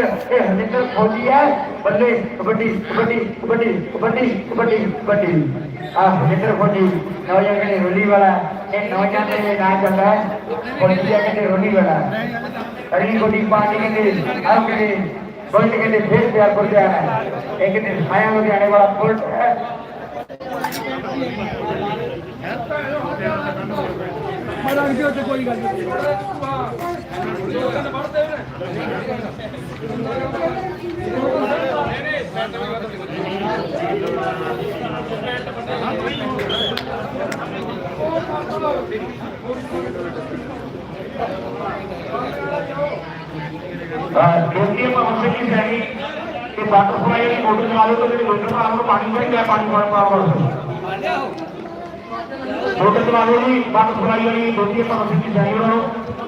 ਇਹ ਹਰਜਿੰਦਰ ਫੌਜੀ ਹੈ। ਬੱਲੇ ਕਬੱਡੀ ਕਬੱਡੀ ਕਬੱਡੀ ਕਬੱਡੀ ਕਬੱਡੀ ਕਬੱਡੀ ਆ ਹਰਜਿੰਦਰ ਫੌਜੀ। ਨੌਜਵਾਨ ਕਹਿੰਦੇ ਰੋਲੀ ਵਾਲਾ। ਇਹ ਨੌਜਵਾਨ ਦੇ ਨਾਂ ਚੱਲਦਾ ਹੈ। ਫੌਜੀ ਆ ਕਹਿੰਦੇ ਰੋਲੀ ਵਾਲਾ। ਅਗਲੀ ਕੋਟੀ ਪਾਰਟੀ ਕਹਿੰਦੇ ਆਹ ਕਹਿੰਦੇ, ਬੁਲਟ ਕਹਿੰਦੇ ਫੇਰ ਤਿਆਰ ਕਰ ਦਿਆ ਹੈ। ਇਹ ਕਹਿੰਦੇ ਸਾਇਆ ਲੁਧਿਆਣੇ ਵਾਲਾ ਬੁਲਟ ਹੈ। ਮੈਂ ਲੱਗ ਗਿਆ ਤੇ ਕੋਈ ਗੱਲ ਨਹੀਂ। छोटी हमसे की सही कि बटरफ्लाई की मोटर चला दो तो मेरे मोटर पर आपको पानी पड़ गया पानी पड़ पा मोटर चला दो जी बटरफ्लाई वाली छोटी हमसे की सही बनाओ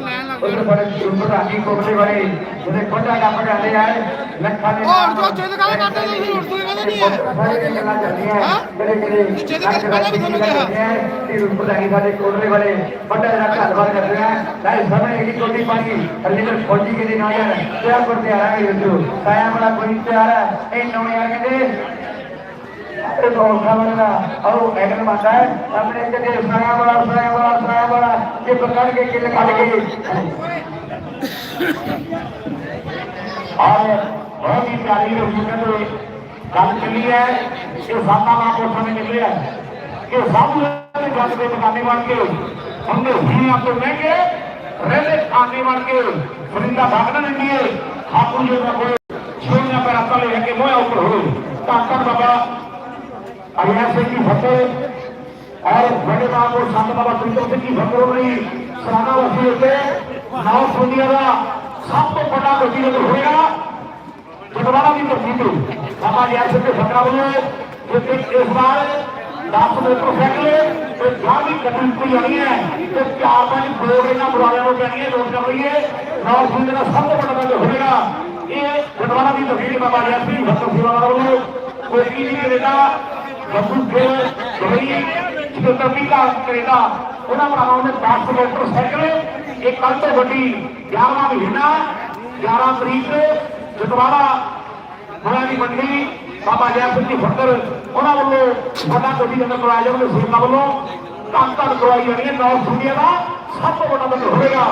ਉਹਨੂੰ ਬੜੇ ਪ੍ਰਧਾਨੀ ਕੋਲੇ ਬੜੇ ਉਹਦੇ ਕੋਡਾ ਡੱਪ ਕੇ ਹਲੇ ਆਏ ਲੱਖਾਂ ਦੇ ਹੋਰ ਜੋ ਚੇਤ ਗੱਲ ਕਰਦੇ ਨੇ ਹੋਰ ਤੋਂ ਗੱਲ ਨਹੀਂ ਹੈ ਹਾਂ ਮੇਰੇ ਮੇਰੇ ਚੇਤ ਕਰ ਪਹਿਲਾਂ ਵੀ ਤੁਹਾਨੂੰ ਕਿਹਾ ਕਿ ਪ੍ਰਧਾਨੀ ਸਾਡੇ ਕੋਲੇ ਬੜੇ ਵੱਡਾ ਜਿਹੜਾ ਘਰਵਾਰ ਕਰ ਰਿਹਾ ਹੈ ਸਮੇਂ ਇਹਦੀ ਕੋਟੀ ਪਾਣੀ ਹਲੇ ਤੱਕ ਫੌਜੀ ਕੇ ਦੇ ਨਾਲ ਯਾਰ ਤੇ ਆ ਕਰਦੇ ਆ ਰਹੇ ਹੋ ਸਾਇਆ ਬੜਾ ਕੋਈ ਪਿਆਰਾ ਇਹ ਨੌਵੇਂ ਆ ਕਹਿੰਦੇ नौसा बनेगा और वो बैगन बनता है अपने जगह सया बड़ा सया बड़ा सया बड़ा ये पकड़ के किल काट के और बहुत ही प्यारी लोग गल चली है कि सादा मां को समय निकले है कि सब गल के दुकाने बन के हमने दुनिया को महंगे रहने खाने बन के फरिंदा भागना नहीं है हापुजो का कोई छोड़ना पर आता लेके मोया ऊपर हो ताकत बाबा अलिया से की फतेह और बड़े बाबू संत बाबा प्रीतम सिंह की फतेह हो रही सराना वसी होते नौ सुनिया का सब तो बड़ा वजीर होएगा ਜਗਵਾੜਾ ਦੀ ਧਰਤੀ ਤੇ ਬਾਬਾ ਜੀ ਸਿੰਘ ਦੇ ਫਕਰਾ ਵੱਲੋਂ ਜਿੱਥੇ ਇਸ ਵਾਰ 10 ਮੋਟਰਸਾਈਕਲ ਤੇ ਗਾੜੀ ਗੱਡੀ ਕੋਈ ਆਣੀ ਹੈ ਤੇ ਚਾਰ ਪੰਜ ਬੋਰਡ ਇਹਨਾਂ ਬੁਲਾਰਿਆਂ ਨੂੰ ਪੈਣੀ ਹੈ ਲੋਕ ਕਰ ਰਹੀ ਹੈ ਨਾਲ ਸਿੰਘ ਦਾ ਸਭ ਤੋਂ ਵੱਡਾ ਗੱਲ ਹੋਵੇਗਾ ਇਹ ਜਗਵਾੜਾ ਦੀ ਧਰਤੀ ਤੇ ਬਾਬਾ ਜੀ ਸਿੰਘ ਫਕਰ ਸੇਵਾ ਵੱਲੋਂ ਕੋਈ ਕੀ ਨਹੀਂ ਕਰੇਗਾ ਬੱਬੂ ਕੇ ਦੁਬਈ ਜਿੱਥੇ ਪੀਲਾ ਕਰੇਗਾ ਉਹਨਾਂ ਭਰਾਵਾਂ ਨੇ 10 ਮੋਟਰਸਾਈਕਲ ਇਹ ਕੱਲ ਤੋਂ ਵੱਡੀ 11ਵਾਂ ਮਹੀਨਾ 11 ਤਰੀਕ ਜਗਵਾੜਾ ਹੋਇਆ ਦੀ ਮੰਡੀ, ਬਾਬਾ ਜੈ ਸਿੰਘ ਜੀ ਫੱਕਰ, ਉਹਨਾਂ ਵੱਲੋਂ ਵੱਡਾ ਕੋਟੀ ਦੇ ਅੰਦਰ ਕਰਾਇਆ ਜਾਵੇ ਸੇਵਾ ਵੱਲੋਂ। ਧੰਨ ਧੰਨ ਕਰਵਾਈ ਜਾਣੀ ਹੈ, ਨੌ ਸੁਣੀਆਂ ਦਾ ਸਭ ਤੋਂ ਵੱਡਾ ਬੰਦ ਹੋਵੇਗਾ।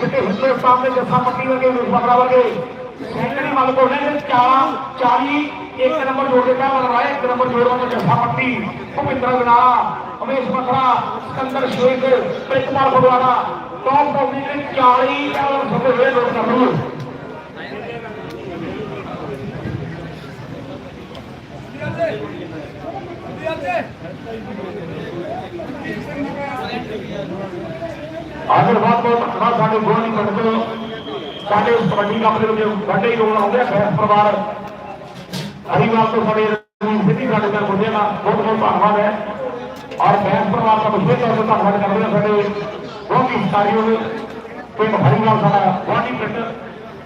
ਕਿਤੇ ਹਿੰਦੁਸਤਾਨ ਦੇ ਜੱਸਾ ਪੱਟੀ ਵਰਗੇ ਮੁਸਤਫਾ ਵਰਗੇ ਸੈਂਕੜੀ ਮੱਲ ਨੇ 40 40 ਇੱਕ ਨੰਬਰ ਜੋੜ ਕੇ ਕਾਹ ਲਗਾਇਆ ਇੱਕ ਨੰਬਰ ਜੋੜਵਾ ਤੇ ਜੱਸਾ ਪੱਟੀ। ਭੁਪਿੰਦਰ ਗਨਾਲਾ ਅਮੇਸ਼ ਮਖਰਾ ਸਿਕੰਦਰ ਸ਼ੇਖ, ਪ੍ਰਿਤਪਾਲ ਫਗਵਾੜਾ ਟੌਪ ਟੌਪ ਦੇ 40 ਕਾਲ ਸਭੇ ਹੋਏ ਲੋਕ ਨੰਬਰ ਆਸ਼ੀਰਵਾਦ ਤੋਂ ਧੰਨਵਾਦ ਸਾਡੇ ਗੋਲੀ ਪਿੰਡ ਤੋਂ ਸਾਡੇ ਕਬੱਡੀ ਕੱਪ ਦੇ ਵਿੱਚ ਵੱਡੇ ਹੀ ਰੋਲ ਆਉਂਦੇ ਆ ਖੈਸ ਪਰਿਵਾਰ ਹਰੀਵਾਲ ਤੋਂ ਸਾਡੇ ਰਣਜੀਤ ਸਿੱਧੀ ਸਾਡੇ ਨਾਲ ਮੁੰਡੇ ਦਾ ਬਹੁਤ ਬਹੁਤ ਧੰਨਵਾਦ ਹੈ। ਔਰ ਖੈਸ ਪਰਿਵਾਰ ਦਾ ਵਿਸ਼ੇਸ਼ ਤੌਰ ਤੇ ਧੰਨਵਾਦ ਕਰਦੇ ਹਾਂ ਸਾਡੇ ਬਹੁਤ ਹੀ ਸਤਾਰੀਓ ਨੇ ਪਿੰਡ ਹਰੀਵਾਲ ਸਾਡਾ ਗੋਲੀ ਪਿੰਡ।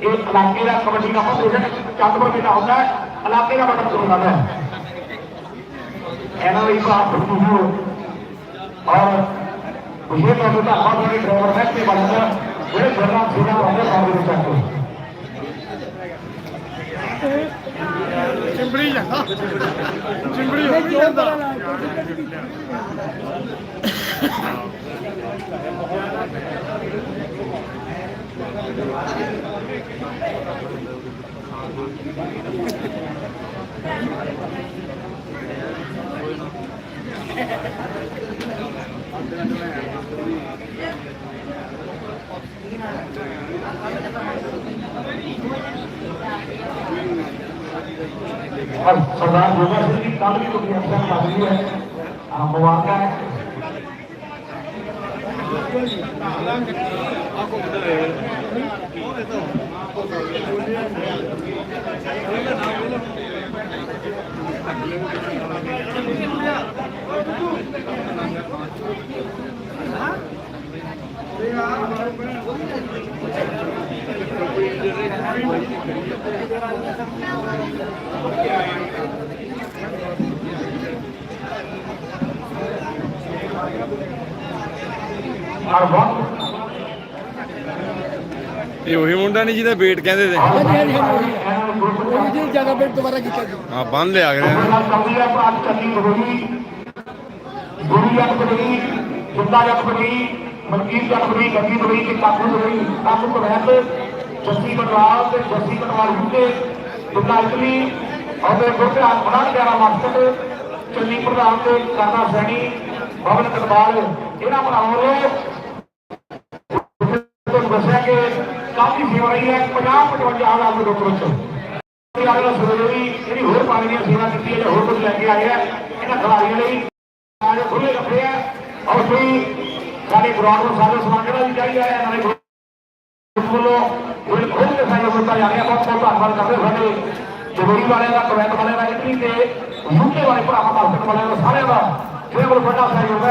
ਇਹ ਇਲਾਕੇ ਦਾ ਕਬੱਡੀ ਕੱਪ ਬੇਸ਼ੱਕ ਚੰਦਪੁਰ ਮੇਲਾ ਹੁੰਦਾ ਹੈ। ਇਲਾਕੇ ਦਾ ਬਟਨ ਹੁੰਦਾ ਹੈ। ਇਹਨਾਂ ਦੀ ਬਾਤ ਹੁੰਦੀ ਹੈ ਔਰ ਵਿਸ਼ੇਸ਼ ਤੌਰ ਤੇ ਧੰਨਵਾਦ ਸਾਡੇ ਡਰਾਈਵਰ ਸਾਹਿਬ ਤੇ ਬਣਦਾ ਜਿਹੜੇ ਜਰਨਾ ਸੀਨਾ ਹੁੰਦੇ ਸਾਰੇ ਵਿੱਚ ਆਉਂਦੇ ਚਿੰਬੜੀ ਜਾਂਦਾ ਚਿੰਬੜੀ ਹੋ ਗਈ ਜਾਂਦਾ और सरदार जोगा सिंह की कल भी कोई अफसर लग रही है हाँ, मुबारक है ਇਹ ਉਹੀ ਮੁੰਡਾ ਨਹੀਂ ਜਿਹਦਾ ਵੇਟ ਕਹਿੰਦੇ ਤੇ। ਹਾਂਜੀ ਹਾਂਜੀ ਹਾਂਜੀ। ਉਹ ਜੀ ਜ਼ਿਆਦਾ ਬੇਟ ਦੁਬਾਰਾ ਕੀਤਾ ਜੀ। ਹਾਂ ਬੰਨ ਲਿਆ ਗਿਆ ਨਾਲ ਚੱਲਦੀ ਹੈ ਪਰ ਅੱਜ ਚੱਲੀ ਹੋਈ ਗੁਰੂ ਜੱਟ ਬਣੀ ਜਿੰਦਾ ਜੱਟ ਬਣੀ ਮਨਕੀਰ ਜੱਟ ਬਣੀ ਗੱਡੀ ਬਣੀ ਤੇ ਕਾਬੂ ਬਣੀ। ਕਾਬੂ ਤੋਂ ਰਹਿ ਜੱਸੀ ਬਨਵਾਲ ਤੇ ਜੱਸੀ ਬਨਵਾਲ ਹੁੰਦੇ ਦੁੱਲਾ ਇਟਲੀ ਉਹਦੇ ਬਣਾ ਪਿਆਰਾ ਮਕਸਦ ਚੱਲੀ ਪ੍ਰਧਾਨ ਤੇ ਕਰਨਾ ਸੈਣੀ, ਭਵਨ ਕਟਵਾਲ, ਇਹਨਾਂ ਬਣਾਉਣ ਲਈ ਤੁਹਾਨੂੰ ਦੱਸਿਆ ਕਿ ਕਾਫੀ ਸੇਵਾ ਰਹੀ ਹੈ 50 55 ਹਜ਼ਾਰ ਦੇ ਲੋਕ ਵਿੱਚ। ਇਹ ਅਗਲਾ ਜਿਹੜੀ ਹੋਰ ਪਾਣੀ ਦੀ ਸੇਵਾ ਕੀਤੀ ਹੈ ਜਾਂ ਹੋਰ ਕੁਝ ਲੈ ਕੇ ਆਏ ਹੈ ਇਹਨਾਂ ਖਿਡਾਰੀਆਂ ਲਈ ਅੱਜ ਖੁੱਲੇ ਰੱਖੇ ਆ। ਔਰ ਕੋਈ ਸਾਡੇ ਗਰਾਊਂਡ ਨੂੰ ਸਾਡੇ ਸਮਾਨ ਵੀ ਚਾਹੀਦਾ ਹੈ ਨਾਲੇ ਵੱਲੋਂ ਉਹ ਖੁੱਲ ਕੇ ਸਹਿਯੋਗ ਦਿੱਤਾ ਜਾ ਰਿਹਾ ਬਹੁਤ ਬਹੁਤ ਧੰਨਵਾਦ ਕਰਦੇ ਸਾਡੇ ਜਮਹੂਰੀ ਵਾਲਿਆਂ ਦਾ ਕਮੈਂਟ ਵਾਲਿਆਂ ਦਾ ਇਟਲੀ ਤੇ ਯੂਕੇ ਵਾਲੇ ਭਰਾਵਾਂ ਮਾਰਕੀਟ ਵਾਲਿਆਂ ਦਾ ਸਾਰਿਆਂ ਦਾ ਜਿਹਦੇ ਕੋਲ ਵੱਡਾ ਸਹਿਯੋਗ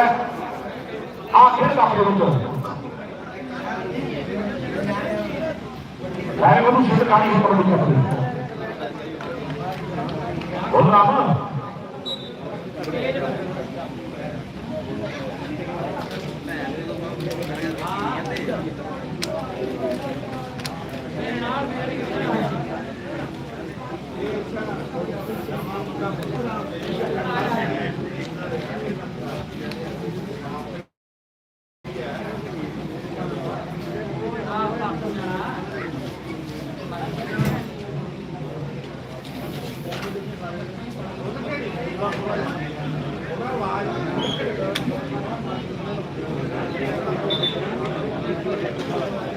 ਹੈ ਆ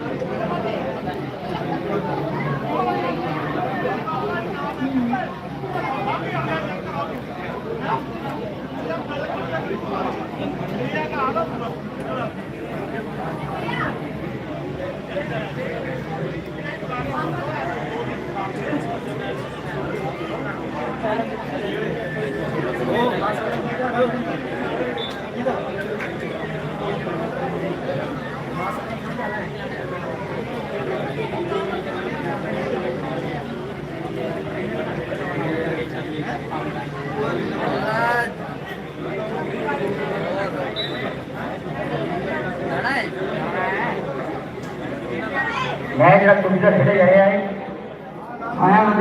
ਦੇ ਵਿੱਚ ਮੈਂ ਉਹਨੂੰ ਸਿੱਧ ਕਹਾਣੀ